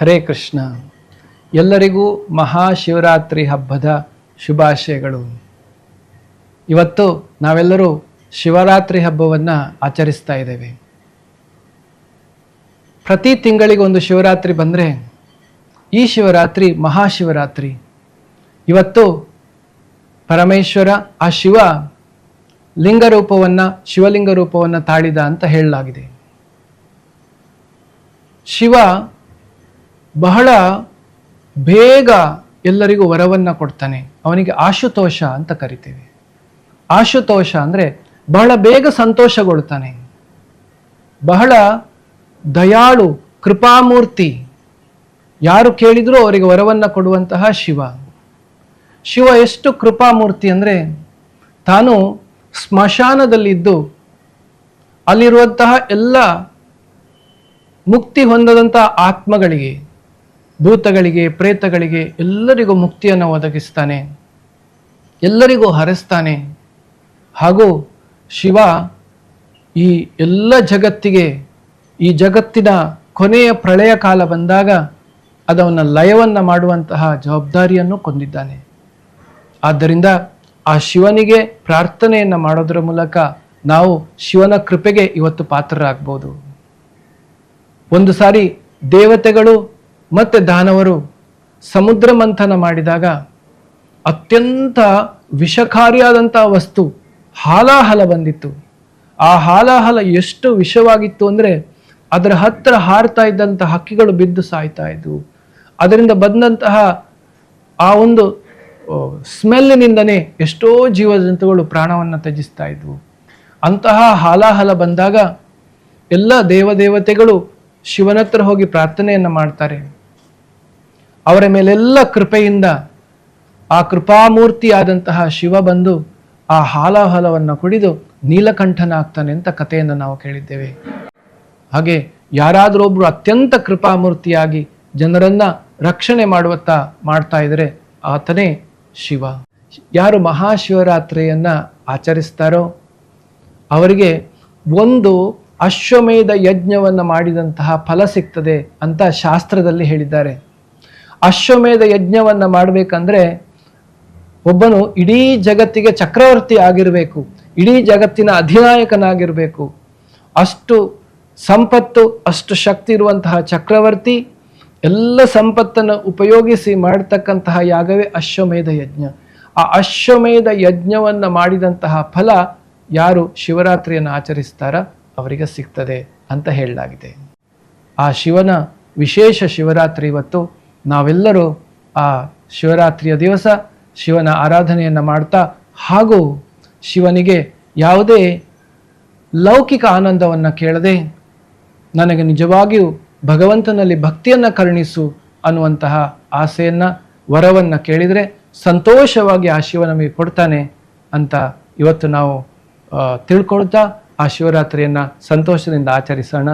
ಹರೇ ಕೃಷ್ಣ. ಎಲ್ಲರಿಗೂ ಮಹಾಶಿವರಾತ್ರಿ ಹಬ್ಬದ ಶುಭಾಶಯಗಳು. ಇವತ್ತು ನಾವೆಲ್ಲರೂ ಶಿವರಾತ್ರಿ ಹಬ್ಬವನ್ನು ಆಚರಿಸ್ತಾ ಇದ್ದೇವೆ. ಪ್ರತಿ ತಿಂಗಳಿಗೆ ಒಂದು ಶಿವರಾತ್ರಿ ಬಂದರೆ ಈ ಶಿವರಾತ್ರಿ ಮಹಾಶಿವರಾತ್ರಿ ಇವತ್ತು ಪರಮೇಶ್ವರ ಆ ಶಿವ ಲಿಂಗ ರೂಪವನ್ನು, ಶಿವಲಿಂಗ ರೂಪವನ್ನು ತಾಳಿದ ಅಂತ ಹೇಳಲಾಗಿದೆ. ಶಿವ ಬಹಳ ಬೇಗ ಎಲ್ಲರಿಗೂ ವರವನ್ನು ಕೊಡ್ತಾನೆ. ಅವನಿಗೆ ಆಶುತೋಷ ಅಂತ ಕರಿತೇವೆ. ಆಶುತೋಷ ಅಂದರೆ ಬಹಳ ಬೇಗ ಸಂತೋಷಗೊಳ್ತಾನೆ. ಬಹಳ ದಯಾಳು, ಕೃಪಾಮೂರ್ತಿ. ಯಾರು ಕೇಳಿದರೂ ಅವರಿಗೆ ವರವನ್ನು ಕೊಡುವಂತಹ ಶಿವ. ಶಿವ ಎಷ್ಟು ಕೃಪಾಮೂರ್ತಿ ಅಂದರೆ ತಾನು ಸ್ಮಶಾನದಲ್ಲಿದ್ದು ಅಲ್ಲಿರುವಂತಹ ಎಲ್ಲ ಮುಕ್ತಿ ಹೊಂದದಂತಹ ಆತ್ಮಗಳಿಗೆ ಭೂತಗಳಿಗೆ, ಪ್ರೇತಗಳಿಗೆ ಎಲ್ಲರಿಗೂ ಮುಕ್ತಿಯನ್ನು ಒದಗಿಸ್ತಾನೆ, ಎಲ್ಲರಿಗೂ ಹರಿಸ್ತಾನೆ. ಹಾಗೂ ಶಿವ ಈ ಎಲ್ಲ ಜಗತ್ತಿಗೆ, ಈ ಜಗತ್ತಿನ ಕೊನೆಯ ಪ್ರಳಯ ಕಾಲ ಬಂದಾಗ ಅದವನ್ನು ಲಯವನ್ನು ಮಾಡುವಂತಹ ಜವಾಬ್ದಾರಿಯನ್ನು ಕೊಂದಿದ್ದಾನೆ. ಆದ್ದರಿಂದ ಆ ಶಿವನಿಗೆ ಪ್ರಾರ್ಥನೆಯನ್ನು ಮಾಡೋದರ ಮೂಲಕ ನಾವು ಶಿವನ ಕೃಪೆಗೆ ಇವತ್ತು ಪಾತ್ರರಾಗ್ಬೋದು. ಒಂದು ಸಾರಿ ದೇವತೆಗಳು ಮತ್ತು ದಾನವರು ಸಮುದ್ರ ಮಂಥನ ಮಾಡಿದಾಗ ಅತ್ಯಂತ ವಿಷಕಾರಿಯಾದಂಥ ವಸ್ತು ಹಾಲಾಹಲ ಬಂದಿತ್ತು. ಆ ಹಾಲಾಹಲ ಎಷ್ಟು ವಿಷವಾಗಿತ್ತು ಅಂದರೆ ಅದರ ಹತ್ತಿರ ಹಾರ್ತಾ ಇದ್ದಂಥ ಹಕ್ಕಿಗಳು ಬಿದ್ದು ಸಾಯ್ತಾ ಇದ್ವು. ಅದರಿಂದ ಬಂದಂತಹ ಆ ಒಂದು ಸ್ಮೆಲ್ಲಿನಿಂದನೇ ಎಷ್ಟೋ ಜೀವಜಂತುಗಳು ಪ್ರಾಣವನ್ನು ತ್ಯಜಿಸ್ತಾ ಇದ್ವು. ಅಂತಹ ಹಾಲಾಹಲ ಬಂದಾಗ ಎಲ್ಲ ದೇವದೇವತೆಗಳು ಶಿವನತ್ರ ಹೋಗಿ ಪ್ರಾರ್ಥನೆಯನ್ನು ಮಾಡ್ತಾರೆ. ಅವರ ಮೇಲೆಲ್ಲ ಕೃಪೆಯಿಂದ ಆ ಕೃಪಾಮೂರ್ತಿಯಾದಂತಹ ಶಿವ ಬಂದು ಆ ಹಾಲಾಹಲವನ್ನು ಕುಡಿದು ನೀಲಕಂಠನಾಗ್ತಾನೆ ಅಂತ ಕಥೆಯನ್ನು ನಾವು ಕೇಳಿದ್ದೇವೆ. ಹಾಗೆ ಯಾರಾದರೂ ಒಬ್ರು ಅತ್ಯಂತ ಕೃಪಾಮೂರ್ತಿಯಾಗಿ ಜನರನ್ನ ರಕ್ಷಣೆ ಮಾಡುವತ್ತ ಮಾಡ್ತಾ ಇದ್ರೆ ಆತನೇ ಶಿವ. ಯಾರು ಮಹಾಶಿವರಾತ್ರಿಯನ್ನ ಆಚರಿಸ್ತಾರೋ ಅವರಿಗೆ ಒಂದು ಅಶ್ವಮೇಧ ಯಜ್ಞವನ್ನು ಮಾಡಿದಂತಹ ಫಲ ಸಿಗ್ತದೆ ಅಂತ ಶಾಸ್ತ್ರದಲ್ಲಿ ಹೇಳಿದ್ದಾರೆ. ಅಶ್ವಮೇಧ ಯಜ್ಞವನ್ನ ಮಾಡಬೇಕಂದ್ರೆ ಒಬ್ಬನು ಇಡೀ ಜಗತ್ತಿಗೆ ಚಕ್ರವರ್ತಿ ಆಗಿರಬೇಕು, ಇಡೀ ಜಗತ್ತಿನ ಅಧಿನಾಯಕನಾಗಿರಬೇಕು. ಅಷ್ಟು ಸಂಪತ್ತು, ಅಷ್ಟು ಶಕ್ತಿ ಇರುವಂತಹ ಚಕ್ರವರ್ತಿ, ಎಲ್ಲ ಸಂಪತ್ತನ್ನು ಉಪಯೋಗಿಸಿ ಮಾಡತಕ್ಕಂತಹ ಯಾಗವೇ ಅಶ್ವಮೇಧ ಯಜ್ಞ. ಆ ಅಶ್ವಮೇಧ ಯಜ್ಞವನ್ನು ಮಾಡಿದಂತಹ ಫಲ ಯಾರು ಶಿವರಾತ್ರಿಯನ್ನು ಆಚರಿಸ್ತಾರ? ಅವರಿಗೆ ಸಿಗ್ತದೆ ಅಂತ ಹೇಳಲಾಗಿದೆ. ಆ ಶಿವನ ವಿಶೇಷ ಶಿವರಾತ್ರಿ ಇವತ್ತು ನಾವೆಲ್ಲರೂ ಆ ಶಿವರಾತ್ರಿಯ ದಿವಸ ಶಿವನ ಆರಾಧನೆಯನ್ನು ಮಾಡ್ತಾ ಹಾಗೂ ಶಿವನಿಗೆ ಯಾವುದೇ ಲೌಕಿಕ ಆನಂದವನ್ನು ಕೇಳದೆ ನನಗೆ ನಿಜವಾಗಿಯೂ ಭಗವಂತನಲ್ಲಿ ಭಕ್ತಿಯನ್ನು ಕರುಣಿಸು ಅನ್ನುವಂತಹ ಆಸೆಯನ್ನು, ವರವನ್ನು ಕೇಳಿದರೆ ಸಂತೋಷವಾಗಿ ಆ ಶಿವ ನಮಗೆ ಕೊಡ್ತಾನೆ ಅಂತ ಇವತ್ತು ನಾವು ತಿಳ್ಕೊಳ್ತಾ ಆ ಶಿವರಾತ್ರಿಯನ್ನು ಸಂತೋಷದಿಂದ ಆಚರಿಸೋಣ.